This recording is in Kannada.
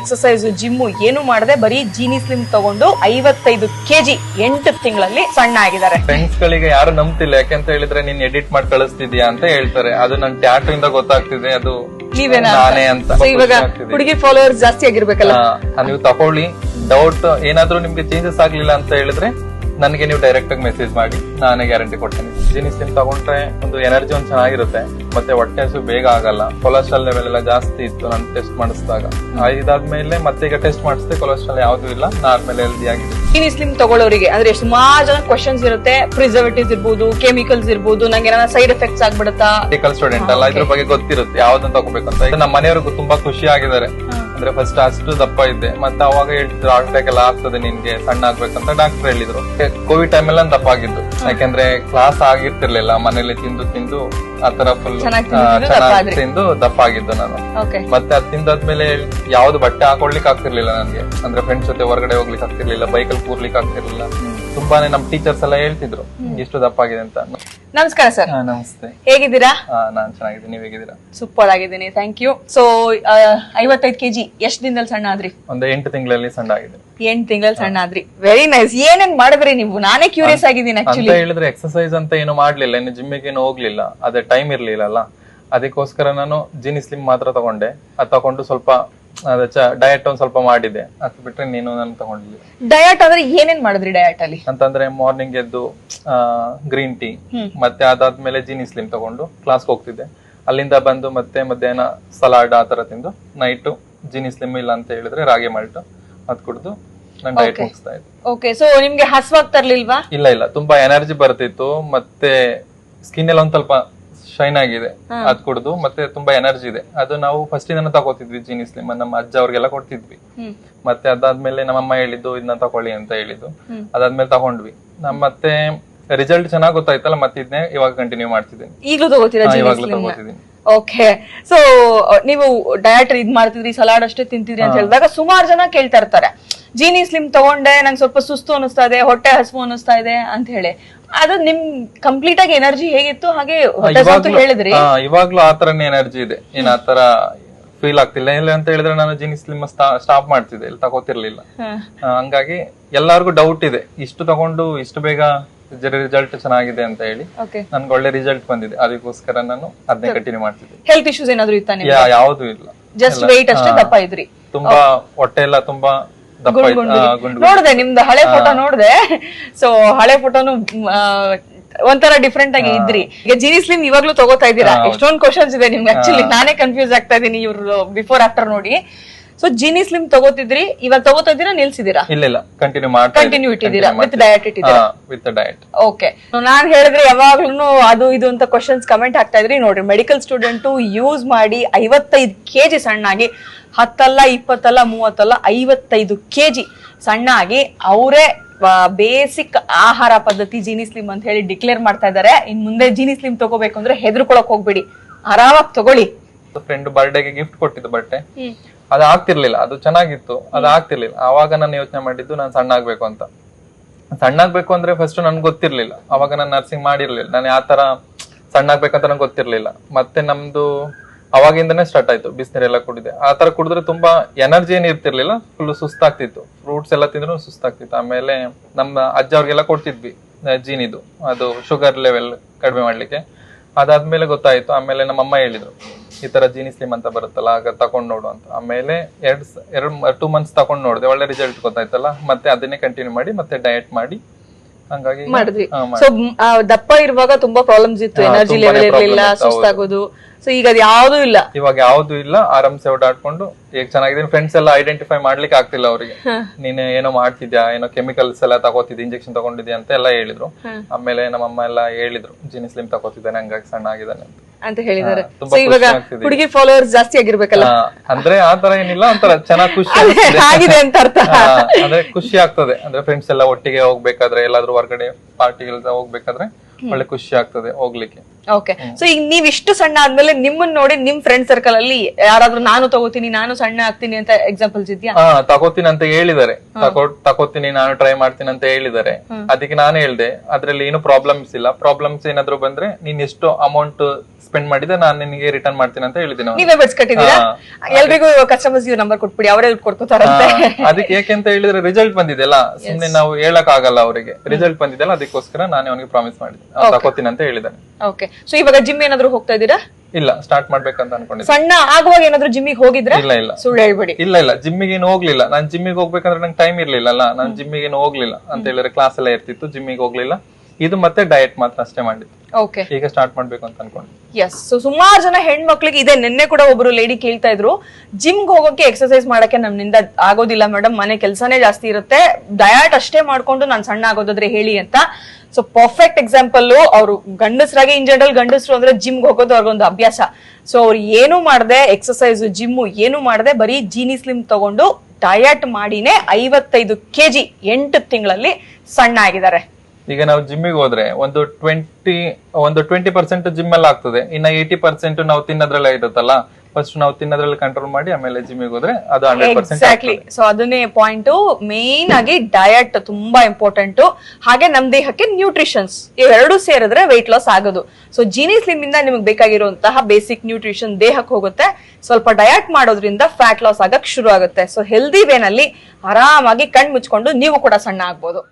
ಎಕ್ಸಸೈಸ್ ಜಿಮ್ ಏನು ಮಾಡದೆ ಬರೀ ಜೀನಿ ಸ್ಲಿಮ್ ತಗೊಂಡು ಐವತ್ತೈದು ಕೆಜಿ ಎಂಟು ತಿಂಗಳಲ್ಲಿ ಸಣ್ಣ ಆಗಿದ್ದಾರೆ. ಫ್ರೆಂಡ್ಸ್ ಗಳಿಗೆ ಯಾರು ನಂಬ್ತಿಲ್ಲ ಯಾಕೆಂತ ಹೇಳಿದ್ರೆ ನೀನ್ ಎಡಿಟ್ ಮಾಡಿ ಕಳಿಸ್ತಿದ್ಯಾ ಅಂತ ಹೇಳ್ತಾರೆ. ಅದು ನನ್ ಟ್ಯಾಟು ಇಂದ ಗೊತ್ತಾಗ್ತಿದೆ ಅದು ನೀವೇನಾ ನಾನೇ ಅಂತ So ಇವಾಗ ಹುಡುಗಿ ಫಾಲೋವರ್ಸ್ ಜಾಸ್ತಿ ಆಗಿರ್ಬೇಕಲ್ಲ? ಆ, ನೀವು ತಗೊಳ್ಳಿ. ಡೌಟ್ ಏನಾದ್ರೂ ನಿಮ್ಗೆ ಚೇಂಜಸ್ ಆಗ್ಲಿಲ್ಲ ಅಂತ ಹೇಳಿದ್ರೆ ನನಗೆ ನೀವು ಡೈರೆಕ್ಟ್ ಆಗಿ ಮೆಸೇಜ್ ಮಾಡಿ. ನಾನೇ ಗ್ಯಾರಂಟಿ ಕೊಡ್ತೇನೆ. ಜೀನಿ ಸ್ಲಿಮ್ ತಗೊಂಡ್ರೆ ಒಂದು ಎನರ್ಜಿ ಒಂದು ಚೆನ್ನಾಗಿರುತ್ತೆ. ಮತ್ತೆ ಹೊಟ್ಟೆ ಹಸು ಬೇಗ ಆಗಲ್ಲ. ಕೊಲೆಸ್ಟ್ರಾಲ್ ಲೆವೆಲ್ ಎಲ್ಲ ಜಾಸ್ತಿ ಇತ್ತು ನಾನು ಟೆಸ್ಟ್ ಮಾಡಿಸಿದಾಗ. ಇದಾದ್ಮೇಲೆ ಮತ್ತೆ ಈಗ ಟೆಸ್ಟ್ ಮಾಡಿಸಿದೆ ಕೊಲೆಸ್ಟ್ರಾಲ್ ಯಾವ್ದು ಇಲ್ಲ ನಾರ್ಮಲ್ ಹೆಲ್ದಿ ಆಗಿದೆ. ಸ್ಕಿನ್ ಸ್ಲಿಮ್ ತಗೊಳ್ಳೋರಿಗೆ ಅಂದ್ರೆ ಸುಮಾರು ಜನ ಕ್ವಶನ್ಸ್ ಇರುತ್ತೆ. ಪ್ರಿಸರ್ವೇಟಿವ್ಸ್ ಇರ್ಬೋದು ಕೆಮಿಕಲ್ಸ್ ಇರ್ಬೋದು ನಂಗೆ ಏನಾದ್ರೂ ಸೈಡ್ ಎಫೆಕ್ಟ್ಸ್ ಆಗ್ಬಿಡುತ್ತಾ? ಮೆಡಿಕಲ್ ಸ್ಟೂಡೆಂಟ್ ಅಲ್ಲ ಇದ್ರ ಬಗ್ಗೆ ಗೊತ್ತಿರುತ್ತೆ ಯಾವ್ದನ್ನ ತಗೋಬೇಕಂತ. ಇದು ನಮ್ಮ ಮನೆಯವ್ರಿಗೂ ತುಂಬಾ ಖುಷಿ ಆಗಿದ್ದಾರೆ. ಅಂದ್ರೆ ಫಸ್ಟ್ ಅಷ್ಟು ದಪ್ಪ ಇದ್ದೆ ಮತ್ತೆ ಅವಾಗ ಹೇಳ್ತಿದ್ರು ಹಾರ್ಟ್ ಅಟ್ಯಾಕ್ ಎಲ್ಲ ಆಗ್ತದೆ ನಿನ್ಗೆ ಸಣ್ಣ ಆಗ್ಬೇಕಂತ ಡಾಕ್ಟರ್ ಹೇಳಿದ್ರು. ಕೋವಿಡ್ ಟೈಮ್ ಎಲ್ಲ ದಪ್ಪ ಆಗಿದ್ದು. ಯಾಕೆಂದ್ರೆ ಕ್ಲಾಸ್ ಆಗಿರ್ತಿರ್ಲಿಲ್ಲ ಮನೇಲಿ ತಿಂದು ತಿಂದು ಆತರ ಫುಲ್ ಚೆನ್ನಾಗ್. ತಿಂದು ದಪ್ಪ ಆಗಿದ್ದು ನಾನು. ಮತ್ತೆ ಅದ್ ತಿಂದಾದ್ಮೇಲೆ ಯಾವ್ದು ಬಟ್ಟೆ ಹಾಕೊಳ್ಲಿಕ್ಕೆ ಆಗ್ತಿರ್ಲಿಲ್ಲ ನನ್ಗೆ ಅಂದ್ರೆ ಫ್ರೆಂಡ್ಸ್ ಜೊತೆ ಹೊರಗಡೆ ಹೋಗ್ಲಿಕ್ಕೆ ಆಗ್ತಿರ್ಲಿಲ್ಲ ಬೈಕಲ್ಲಿ ಕೂರ್ಲಿಕ್ಕೆ ಆಗ್ತಿರ್ಲಿಲ್ಲ ತುಂಬಾನೇ ನಮ್ ಟೀಚರ್ಸ್ ಎಲ್ಲ ಹೇಳ್ತಿದ್ರು ಎಷ್ಟು ದಪ್ಪಾಗಿದೆ ಅಂತ. ನಮಸ್ಕಾರ ಸರ್. ಹಾ, ನಮಸ್ತೆ. ಹೇಗಿದ್ದೀರಾ? ಹಾ ನಾನ್ ಚೆನ್ನಾಗಿದ್ದೀನಿ. ನೀವ್ ಹೇಗಿದ್ದೀರಾ? ಸೂಪರ್ ಆಗಿದ್ದೀನಿ ಥ್ಯಾಂಕ್ ಯು ಸೊ ಐವತ್ತೈದು ಕೆಜಿ ಎಷ್ಟು ದಿನದಲ್ಲಿ ಸಣ್ಣ ಆದ್ರಿ? ಒಂದು ಎಂಟು ತಿಂಗಳಲ್ಲಿ ಸಣ್ಣ ಆಗಿದೆ. ಎಂಟ್ ತಿಂಗಳಲ್ಲಿ ಸಣ್ಣ ಆದ್ರಿ. ವೆರಿ ನೈಸ್ ಏನೇನ್ ಮಾಡಿದ್ರಿ ನೀವು? ನಾನೇ ಕ್ಯೂರಿಯಸ್ ಆಗಿದ್ದೀನಿ ಅಂತ ಆಕ್ಚುಲಿ ಹೇಳಿದ್ರೆ ಎಕ್ಸರ್ಸೈಸ್ ಅಂತ ಏನು ಮಾಡ್ಲಿಲ್ಲ. ಇನ್ನು ಜಿಮ್ಮಿಗೆ ಏನು ಹೋಗ್ಲಿಲ್ಲ. ಅದೇ ಟೈಮ್ ಇರ್ಲಿಲ್ಲ ಅಲ್ಲ. ಅದಕ್ಕೋಸ್ಕರ ನಾನು ಜಿನಿ ಸ್ಲಿಮ್ ಮಾತ್ರ ತಗೊಂಡೆ. ಅದ್ ತಗೊಂಡು ಸ್ವಲ್ಪ ಅದ ಡಯಟ್ ಒಂದ್ ಸ್ವಲ್ಪ ಮಾಡಿದೆ ಅದ್ ಬಿಟ್ರೆ ನೀನು ನಾನು ತಗೊಂಡಿಲ್ಲ. ಡಯಟ್ ಅಂದ್ರೆ ಏನೇನ್ ಮಾಡಿದ್ರಿ ಡಯಟ್ ಅಲ್ಲಿ? ಅಂತಂದ್ರೆ ಮಾರ್ನಿಂಗ್ ಎದ್ದು ಗ್ರೀನ್ ಟೀ ಮತ್ತೆ ಅದಾದ್ಮೇಲೆ ಜೀನಿ ಸ್ಲಿಮ್ ತಗೊಂಡು ಕ್ಲಾಸ್ ಹೋಗ್ತಿದ್ದೆ. ಅಲ್ಲಿಂದ ಬಂದು ಮತ್ತೆ ಮಧ್ಯಾಹ್ನ ಸಲಾಡ್ ಆ ತರ ತಿಂದು ನೈಟ್ ಜೀನಿ ಸ್ಲಿಮ್ ಇಲ್ಲ ಅಂತ ಹೇಳಿದ್ರೆ ರಾಗಿ ಮಾಲ್ಟು ಅದ್ ಕುಡ್ದು ನಾನು ಡಯಟ್. ಮುಗಿಸ್ತಾ ಇದ್ದೆ. ಓಕೆ ಸೊ ನಿಮ್ಗೆ ಹಸ್ವಾಗ್ತರ್ಲಿಲ್ವಾ ಇಲ್ಲ ಇಲ್ಲ. ತುಂಬಾ ಎನರ್ಜಿ ಬರ್ತಿತ್ತು. ಮತ್ತೆ ಸ್ಕಿನ್ ಎಲ್ಲ ಒಂದ್ ಸ್ವಲ್ಪ ಶೈನ್ ಆಗಿದೆ. ಅದ್ ಕುಡ್ದು ಮತ್ತೆ ತುಂಬಾ ಎನರ್ಜಿ ಇದೆ. ಅದು ನಾವು ಫಸ್ಟ್ ಇದನ್ನ ತಗೋತಿದ್ವಿ ಜೀನಿ ಸ್ಲಿಮ್ ನಮ್ಮ ಅಜ್ಜ ಅವ್ರಿಗೆಲ್ಲ ಕೊಡ್ತಿದ್ವಿ. ಮತ್ತೆ ಅದಾದ್ಮೇಲೆ ನಮ್ಮಮ್ಮ ಹೇಳಿದ್ದು ಇದನ್ನ ತಕೊಳ್ಳಿ ಅಂತ ಹೇಳಿದ್ದು. ಅದಾದ್ಮೇಲೆ ತಗೊಂಡ್ವಿ. ನಮ್ ಮತ್ತೆ ರಿಸಲ್ಟ್ ಚೆನ್ನಾಗ್ ಗೊತ್ತಾಯ್ತಲ್ಲ ಮತ್ತೆ ಇದನ್ನೇ ಇವಾಗ ಕಂಟಿನ್ಯೂ ಮಾಡ್ತಿದ್ದೀನಿ. ಈಗಲೂ ತಗೋತೀರಾ ಇವಾಗಲೂ ತಗೋತಿದ್ದೀನಿ. ಓಕೆ ಸೊ ನೀವು ಡಯಟ್ ಇದ್ ಮಾಡ್ತಿದ್ರಿ ಸಲಾಡ್ ಅಷ್ಟೇ ತಿಂತಿದ್ರಿ ಅಂತ ಹೇಳಿದಾಗ ಸುಮಾರು ಜನ ಕೇಳ್ತಾ ಇರ್ತಾರೆ. ಜೀನಿ ಸ್ಲಿಮ್ ತಗೊಂಡೆ ನಂಗೆ ಸ್ವಲ್ಪ ಸುಸ್ತು ಅನಿಸ್ತಾ ಇದೆ ಹೊಟ್ಟೆ ಹಸಿವು ಅನಿಸ್ತಾ ಇದೆ ಅಂತ ಹೇಳಿ. ಅದು ನಿಮ್ ಕಂಪ್ಲೀಟ್ ಆಗಿ ಎನರ್ಜಿ ಹೇಗಿತ್ತು? ಹಾಗೆ ಹೊಟ್ಟೆ ಹಸಿವು ಹೇಳಿದ್ರಿ. ಇವಾಗ್ಲೂ ಆತರನೇ ಎನರ್ಜಿ ಇದೆ. ಏನ್ ಆತರ ಫೀಲ್ ಆಗ್ತಿಲ್ಲ. ಇಲ್ಲ ಅಂತ ಹೇಳಿದ್ರೆ ನಾನು ಜೀನಿ ಸ್ಲಿಮ್ ಸ್ಟಾಪ್ ಮಾಡ್ತಿದ್ದೆ. ಇಲ್ಲಿ ತಗೋತಿರ್ಲಿಲ್ಲ. ಹಂಗಾಗಿ ಎಲ್ಲಾರ್ಗು ಡೌಟ್ ಇದೆ. ಇಷ್ಟು ತಗೊಂಡು ಇಷ್ಟು ಬೇಗ ರಿಸಲ್ಟ್ ಚೆನ್ನಾಗಿದೆ ಅಂತ ಹೇಳಿ ನನ್ಗೆ ಒಳ್ಳೆ ರಿಸಲ್ಟ್ ಬಂದಿದೆ. ಅದಕ್ಕೋಸ್ಕರ ನಾನು ಅದನ್ನೇ ಕಂಟಿನ್ಯೂ ಮಾಡ್ತಿದ್ದೆ. ಹೆಲ್ತ್ ಇಶ್ಯೂಸ್ ಏನಾದ್ರು ಇತ್ತ ಯಾವ್ದು ಇಲ್ಲ. ಜಸ್ಟ್ ವೆಯ್ಟ್ ಅಷ್ಟೇ ದಪ್ಪ ಇದ್ರಿ. ತುಂಬಾ ಹೊಟ್ಟೆ ಎಲ್ಲ ತುಂಬಾ ನೋಡ್ದೆ ನಿಮ್ದು ಹಳೆ ಫೋಟೋ ನೋಡ್ದೆ. ಸೊ ಹಳೆ ಫೋಟೋನು ಒಂಥರ ಡಿಫ್ರೆಂಟ್ ಆಗಿ ಇದ್ರಿ. ಈಗ ಜೀನಿ ಸ್ಲಿಮ್ ಇವಾಗ್ಲೂ ತಗೋತಾ ಇದ್ದೀರಾ? ಎಷ್ಟೊಂದ್ ಕ್ವಶನ್ಸ್ ಇದೆ ನಿಮ್ಗೆ ಆಕ್ಚುಲಿ ನಾನೇ ಕನ್ಫ್ಯೂಸ್ ಆಗ್ತಾ ಇದೀನಿ ಇವ್ರು ಬಿಫೋರ್ ಆಫ್ಟರ್ ನೋಡಿ. ಸೊ ಜೀನಿ ಸ್ಲಿಮ್ ತಗೋತಿದ್ರಿ ಇವಾಗ ತಗೋತಾ ಇದ್ದೀರಾ ನಿಲ್ಸಿದೀರಾ ಇಲ್ಲ ಇಲ್ಲ ಕಂಟಿನ್ಯೂ ಮಾಡ್ತಾ ಕಂಟಿನ್ಯೂ ಇಟ್ಟಿದ್ದೀರಾ ವಿತ್ ಡಯಟ್ ಇಟ್ಟಿದ್ದೀರಾ ವಿತ್ ಡಯಟ್ ಓಕೆ ನಾನು ಹೇಳಿದ್ರೆ ಯಾವಾಗ್ಲೂ ಅದು ಇದು ಅಂತ ಕ್ವಶನ್ಸ್ ಕಮೆಂಟ್ ಹಾಕ್ತಾ ಇದ್ರಿ. ನೋಡ್ರಿ ಮೆಡಿಕಲ್ ಸ್ಟೂಡೆಂಟ್ ಯೂಸ್ ಮಾಡಿ ಐವತ್ತೈದು ಕೆಜಿ ಸಣ್ಣಾಗಿ ಹತ್ತಲ್ಲ ಇಪ್ಪತ್ತಲ್ಲ ಮೂವತ್ತಲ್ಲ ಐವತ್ತೈದು ಕೆಜಿ ಸಣ್ಣ ಆಗಿ ಅವರೇ ಬೇಸಿಕ್ ಆಹಾರ ಪದ್ಧತಿ ಜೀನಿ ಸ್ಲಿಮ್ ಅಂತ ಹೇಳಿ ಡಿಕ್ಲೇರ್ ಮಾಡ್ತಾ ಇದ್ದಾರೆ. ಇನ್ ಮುಂದೆ ಜೀನಿ ಸ್ಲಿಮ್ ತಗೋಬೇಕು ಅಂದ್ರೆ ಹೆದರ್ಕೊಳಕ್ ಹೋಗ್ಬೇಡಿ. ಆರಾಮಾಗಿ ತಗೊಳ್ಳಿ. ಫ್ರೆಂಡ್ ಬರ್ಡೇಗೆ ಗಿಫ್ಟ್ ಕೊಟ್ಟಿದ್ದು ಬಟ್ಟೆ ಅದು ಆಗ್ತಿರ್ಲಿಲ್ಲ ಅದು ಚೆನ್ನಾಗಿತ್ತು ಅದು ಆಗ್ತಿರ್ಲಿಲ್ಲ. ಆವಾಗ ನಾನು ಯೋಚನೆ ಮಾಡಿದ್ದು ನಾನು ಸಣ್ಣ ಆಗ್ಬೇಕು ಅಂತ. ಸಣ್ಣ ಆಗ್ಬೇಕು ಅಂದ್ರೆ ಫಸ್ಟ್ ನನ್ಗೆ ಗೊತ್ತಿರ್ಲಿಲ್ಲ. ಅವಾಗ ನಾನು ನರ್ಸಿಂಗ್ ಮಾಡಿರ್ಲಿಲ್ಲ. ನಾನು ಯಾವ ತರ ಸಣ್ಣ ಆಗ್ಬೇಕಂತ ನಂಗೆ ಗೊತ್ತಿರ್ಲಿಲ್ಲ. ಮತ್ತೆ ನಮ್ದು ಅವಾಗಿಂದನೇ ಸ್ಟಾರ್ಟ್ ಆಯ್ತು ಬಿಸಿನೀರೆಲ್ಲ ಕುಡಿದೆ. ಆ ತರ ಕುಡಿದ್ರೆ ತುಂಬಾ ಎನರ್ಜಿ ಏನ್ ಇರ್ತಿರ್ಲಿಲ್ಲ ಫುಲ್ ಸುಸ್ತಾಗ್ತಿತ್ತು. ಫ್ರೂಟ್ಸ್ ಎಲ್ಲ ತಿಂದ್ರು ಸುಸ್ತಾಗ್ತಿತ್ತು. ಆಮೇಲೆ ನಮ್ಮ ಅಜ್ಜ ಅವ್ರಿಗೆಲ್ಲ ಕೊಡ್ತಿದ್ವಿ ಜೀನಿದು. ಅದು ಶುಗರ್ ಲೆವೆಲ್ ಕಡಿಮೆ ಮಾಡ್ಲಿಕ್ಕೆ. ಅದಾದ್ಮೇಲೆ ಗೊತ್ತಾಯ್ತು, ಆಮೇಲೆ ನಮ್ಮಮ್ಮ ಹೇಳಿದ್ರು, ಈ ತರ ಜೀನಿ ಸ್ಲಿಮ್ ಅಂತ ಬರುತ್ತಲ್ಲ, ಆಗ ತಕೊಂಡ್ ನೋಡು ಅಂತ. ಆಮೇಲೆ ಎರಡ್ ಎರಡ್ ಟೂ ಮಂತ್ಸ್ ತಕೊಂಡ್ ನೋಡಿದೆ, ಒಳ್ಳೆ ರಿಸಲ್ಟ್ ಗೊತ್ತಾಯ್ತಲ್ಲ, ಮತ್ತೆ ಅದನ್ನೇ ಕಂಟಿನ್ಯೂ ಮಾಡಿ, ಮತ್ತೆ ಡಯಟ್ ಮಾಡಿ ಹಂಗಾಗಿ ಸೊ ದಪ್ಪ ಇರುವಾಗ ತುಂಬಾ ಪ್ರಾಬ್ಲಮ್ಸ್ ಇತ್ತು ಎನರ್ಜಿ ಲೆವೆಲ್ ಇರ್ಲಿಲ್ಲ ಸುಸ್ತಾಗೋದು. ಸೊ ಈಗ ಅದು ಯಾವ್ದು ಇಲ್ಲ. ಇವಾಗ ಯಾವ್ದು ಇಲ್ಲ ಆರಾಮ್ಸೆ ಓಡಾಡ್ಕೊಂಡು ಈಗ ಚೆನ್ನಾಗಿದ್ದೀನಿ ಫ್ರೆಂಡ್ಸ್ ಎಲ್ಲ ಐಡೆಂಟಿಫೈ ಮಾಡ್ಲಿಕ್ಕೆ ಆಗ್ತಿಲ್ಲ ಅವರಿಗೆ. ನೀನು ಏನೋ ಮಾಡ್ತಿದ್ಯಾ ಏನೋ ಕೆಮಿಕಲ್ಸ್ ಎಲ್ಲ ತಗೋತಿದ್ದೆ ಇಂಜೆಕ್ಷನ್ ತಗೊಂಡಿದ್ಯಾ ಅಂತ ಎಲ್ಲ ಹೇಳಿದ್ರು. ಆಮೇಲೆ ನಮ್ಮಮ್ಮ ಎಲ್ಲ ಹೇಳಿದ್ರು ಜಿನಿಸ್ಲಿಮ್ ತಗೋತಿದ್ದಾನೆ ಹಂಗಾಗಿ ಸಣ್ಣ ಆಗಿದ್ದಾನೆ ಅಂತ. ಅಂತ ಹೇಳಿದ್ದಾರೆ. ಸೊ ಇವಾಗ ಹುಡುಗಿ ಫಾಲೋವರ್ಸ್ ಜಾಸ್ತಿ ಆಗಿರ್ಬೇಕಲ್ಲ. ಅಂದ್ರೆ ಆ ತರ ಏನಿಲ್ಲ ಒಂಥರ ಚೆನ್ನಾಗಿ ಖುಷಿ ಆಗಿದೆ ಅಂತ ಅರ್ಥ. ಅಂದ್ರೆ ಖುಷಿ ಆಗ್ತದೆ. ಅಂದ್ರೆ ಫ್ರೆಂಡ್ಸ್ ಎಲ್ಲ ಒಟ್ಟಿಗೆ ಹೋಗ್ಬೇಕಾದ್ರೆ ಎಲ್ಲಾದ್ರೂ ಹೊರಗಡೆ ಪಾರ್ಟಿಗೆಲ್ಲ ಹೋಗ್ಬೇಕಾದ್ರೆ ಒಳ್ಳೆ ಖುಷಿ ಆಗ್ತದೆ ಹೋಗ್ಲಿಕ್ಕೆ. ಓಕೆ ಸೊ ಈಗ ನೀವ್ ಇಷ್ಟು ಸಣ್ಣ ಆದ್ಮೇಲೆ ನಿಮ್ಮನ್ನ ನೋಡಿ ನಿಮ್ ಫ್ರೆಂಡ್ ಸರ್ಕಲ್ ಅಲ್ಲಿ ಯಾರಾದ್ರೂ ನಾನು ತಗೋತೀನಿ ನಾನು ಸಣ್ಣ ಆಗ್ತೀನಿ ಅಂತ ಎಕ್ಸಾಂಪಲ್ಸ್ ಇದೆಯಾ? ಹಾ ತಗೋತೀನಿ ಅಂತ ಹೇಳಿದಾರೆ ತಗೋ ತಗೋತೀನಿ ನಾನು ಟ್ರೈ ಮಾಡ್ತೀನಿ ಅಂತ ಹೇಳಿದಾರೆ ಅದಕ್ಕೆ ನಾನು ಹೇಳ್ದೆ ಅದ್ರಲ್ಲಿ ಏನು ಪ್ರಾಬ್ಲಮ್ಸ್ ಇಲ್ಲ. ಪ್ರಾಬ್ಲಮ್ಸ್ ಏನಾದ್ರು ಬಂದ್ರೆ ನೀನ್ ಎಷ್ಟು ಅಮೌಂಟ್ ಸ್ಪೆಂಡ್ ಮಾಡಿದ್ರೆ ನಾನು ನಿನಗೆ ರಿಟರ್ನ್ ಮಾಡ್ತೀನಿ ಅಂತ ಹೇಳಿದ್ದೀನಿ. ನೀವೇ ಬಿಡ್ಸ್ಕಟ್ಟಿದ್ದೀರಾ ಕಟ್ಟಿದೀರಾ ಎಲ್ರಿಗೂ ಕಸ್ಟಮರ್ಸ್ ನಂಬರ್ ಕೊಟ್ಬಿಡಿ ಅವರೇ ಹೆಲ್ಪ್ ಕೊಡ್ಕೋತಾರಂತೆ. ಅದಕ್ಕೆ ಯಾಕೆ ಅಂತ ಹೇಳಿದ್ರೆ ರಿಸಲ್ಟ್ ಬಂದಿದೆಲ್ಲ ಸುಮ್ಮನೆ ನಾವು ಹೇಳಕ್ ಆಗಲ್ಲ ಅವರಿಗೆ. ರಿಸಲ್ಟ್ ಬಂದಿದೆಲ್ಲ ಅದಕ್ಕೋಸ್ಕರ ನಾನು ಅವನಿಗೆ ಪ್ರಾಮಿಸ್ ಮಾಡಿದ್ದೀನಿ ತಕೋತೀನಿ ತಗೋತೀನಿ ಅಂತ ಹೇಳಿದ್ದಾನೆ. ಓಕೆ ಸೊ ಇವಾಗ ಜಿಮ್ ಏನಾದ್ರು ಹೋಗ್ತಾ ಇದ್ದೀರಾ? ಇಲ್ಲ ಸ್ಟಾರ್ಟ್ ಮಾಡ್ಬೇಕಂತ ಅನ್ಕೊಂಡಿದ್ದೆ ಸಣ್ಣ ಆಗುವಾಗ ಏನಾದ್ರು ಜಿಮ್ಮಿಗೆ ಹೋಗಿದ್ರೆ? ಇಲ್ಲ ಇಲ್ಲ. ಸುಳ್ಳು ಹೇಳ್ಬೇಡಿ. ಇಲ್ಲ ಇಲ್ಲ. ಜಿಮ್ಮಿಗೆ ಏನು ಹೋಗ್ಲಿಲ್ಲ. ನಾನು ಜಿಮ್ಮಿಗೆ ಹೋಗ್ಬೇಕಂದ್ರೆ ನಂಗೆ ಟೈಮ್ ಇರ್ಲಿಲ್ಲ ನಾನು ಜಿಮ್ಮಿಗೆ ಏನು ಹೋಗ್ಲಿಲ್ಲ. ಅಂತ ಹೇಳಿದ್ರೆ ಕ್ಲಾಸ್ ಎಲ್ಲ ಇರ್ತಿತ್ತು ಜಿಮ್ಮಿಗೆ ಹೋಗ್ಲಿಲ್ಲ. ಇದು ಮತ್ತೆ ಡಯಟ್ ಮಾತ್ರ ಅಷ್ಟೇ ಮಾಡಿದ್ದು. ಓಕೆ ಈಗ ಸ್ಟಾರ್ಟ್ ಮಾಡ್ಬೇಕು ಅಂತ ಅನ್ಕೊಂಡು. ಎಸ್ ಸೊ ಸುಮಾರು ಜನ ಹೆಣ್ಮಕ್ಳಿಗೆ ಇದೆ ನಿನ್ನೆ ಕೂಡ ಒಬ್ರು ಲೇಡಿ ಕೇಳ್ತಾ ಇದ್ರು ಜಿಮ್ಗೆ ಹೋಗೋಕೆ ಎಕ್ಸರ್ಸೈಸ್ ಮಾಡಕ್ಕೆ ನಮ್ಮಿಂದ ಆಗೋದಿಲ್ಲ ಮೇಡಮ್ ಮನೆ ಕೆಲಸನೇ ಜಾಸ್ತಿ ಇರುತ್ತೆ. ಡಯಟ್ ಅಷ್ಟೇ ಮಾಡ್ಕೊಂಡು ನಾನು ಸಣ್ಣ ಆಗೋದಾದ್ರೆ ಹೇಳಿ ಅಂತ. ಸೊ ಪರ್ಫೆಕ್ಟ್ ಎಕ್ಸಾಂಪಲ್ ಅವರು ಗಂಡಸರಾಗಿ ಇನ್ ಜನರಲ್ ಗಂಡಸರು ಅಂದ್ರೆ ಜಿಮ್ಗೆ ಹೋಗೋದು ಅವ್ರಿಗೊಂದು ಅಭ್ಯಾಸ. ಸೊ ಅವ್ರು ಏನು ಮಾಡದೆ ಎಕ್ಸರ್ಸೈಸ್ ಜಿಮ್ಮು ಏನು ಮಾಡದೆ ಬರೀ ಜೀನಿ ಸ್ಲಿಮ್ ತಗೊಂಡು ಡಯಟ್ ಮಾಡಿನೇ ಐವತ್ತೈದು ಕೆಜಿ ಎಂಟು ತಿಂಗಳಲ್ಲಿ ಸಣ್ಣ ಆಗಿದ್ದಾರೆ. ಈಗ ನಾವು ಜಿಮ್ಮಿಗೆ ಹೋದ್ರೆ ಒಂದು ಟ್ವೆಂಟಿ ಒಂದು ಟ್ವೆಂಟಿ ಪರ್ಸೆಂಟ್ ಜಿಮ್ ಅಲ್ಲಿ ಆಗ್ತದೆ. ಇನ್ನ ಏಯ್ಟಿ ಪರ್ಸೆಂಟ್ ನಾವು ತಿನ್ನೋದ್ರಲ್ಲೇ ಇರುತ್ತಲ್ಲ? ಫಸ್ಟ್ ನಾವು ತಿನ್ನೋದ್ರಲ್ಲಿ ಕಂಟ್ರೋಲ್ ಮಾಡಿ, ಆಮೇಲೆ ಜಿಮ್ಮಿಗೆ ಹೋದ್ರೆ ಅದು ಹಂಡ್ರೆಡ್ ಎಕ್ಸಾಕ್ಟ್ಲಿ ಸೊ ಅದನ್ನೇ ಪಾಯಿಂಟ್ ಮೇನ್ ಆಗಿ ಡಯಟ್ ತುಂಬಾ ಇಂಪಾರ್ಟೆಂಟ್ ಹಾಗೆ ನಮ್ ದೇಹಕ್ಕೆ ನ್ಯೂಟ್ರಿಷನ್ಸ್ ಇವೆರಡು ಸೇರಿದ್ರೆ ವೆಯ್ಟ್ ಲಾಸ್ ಆಗೋದು. ಸೊ ಜೀನಿ ಸ್ಲಿಮ್ ಇಂದ ನಿಮಗೆ ಬೇಕಾಗಿರುವಂತಹ ಬೇಸಿಕ್ ನ್ಯೂಟ್ರಿಷನ್ ದೇಹಕ್ಕೆ ಹೋಗುತ್ತೆ. ಸ್ವಲ್ಪ ಡಯಟ್ ಮಾಡೋದ್ರಿಂದ ಫ್ಯಾಟ್ ಲಾಸ್ ಆಗಕ್ ಶುರು ಆಗುತ್ತೆ ಸೊ ಹೆಲ್ದಿ ವೇನಲ್ಲಿ ಆರಾಮಾಗಿ ಕಣ್ ಮುಚ್ಕೊಂಡು ನೀವು ಕೂಡ ಸಣ್ಣ ಆಗ್ಬೋದು.